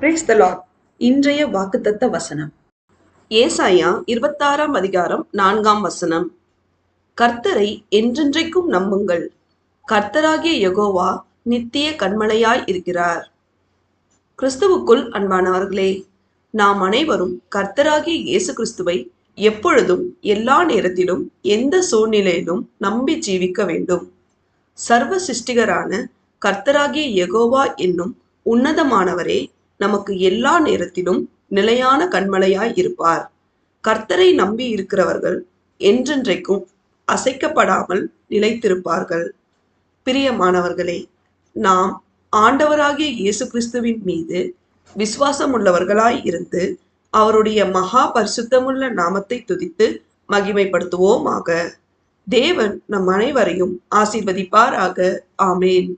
Brace த Lord இன்றைய வாக்குத்தத்த வசனம். ஏசாயா இருபத்தாறாம் அதிகாரம் நான்காம் வசனம். கர்த்தரை என்றென்றைக்கும் நம்புங்கள். கர்த்தராகிய யகோவா நித்திய கண்மலையாய் இருக்கிறார். கிறிஸ்துவுக்குள் அன்பானவர்களே நாம் அனைவரும் கர்த்தராகிய இயேசு கிறிஸ்துவை எப்பொழுதும் எல்லா நேரத்திலும் எந்த சூழ்நிலையிலும் நம்பி ஜீவிக்க வேண்டும். சர்வ சிருஷ்டிகரான கர்த்தராகிய யகோவா என்னும் உன்னதமானவரே நமக்கு எல்லா நேரத்திலும் நிலையான கண்மலையாய் இருப்பார். கர்த்தரை நம்பி இருக்கிறவர்கள் என்றென்றைக்கும் அசைக்கப்படாமல் நிலைத்திருப்பார்கள். பிரியமானவர்களே நாம் ஆண்டவராகிய இயேசு கிறிஸ்துவின் மீது விசுவாசம் உள்ளவர்களாய் இருந்து அவருடைய மகா பரிசுத்தமுள்ள நாமத்தை துதித்து மகிமைப்படுத்துவோமாக. தேவன் நம் அனைவரையும் ஆசீர்வதிப்பாராக. ஆமேன்.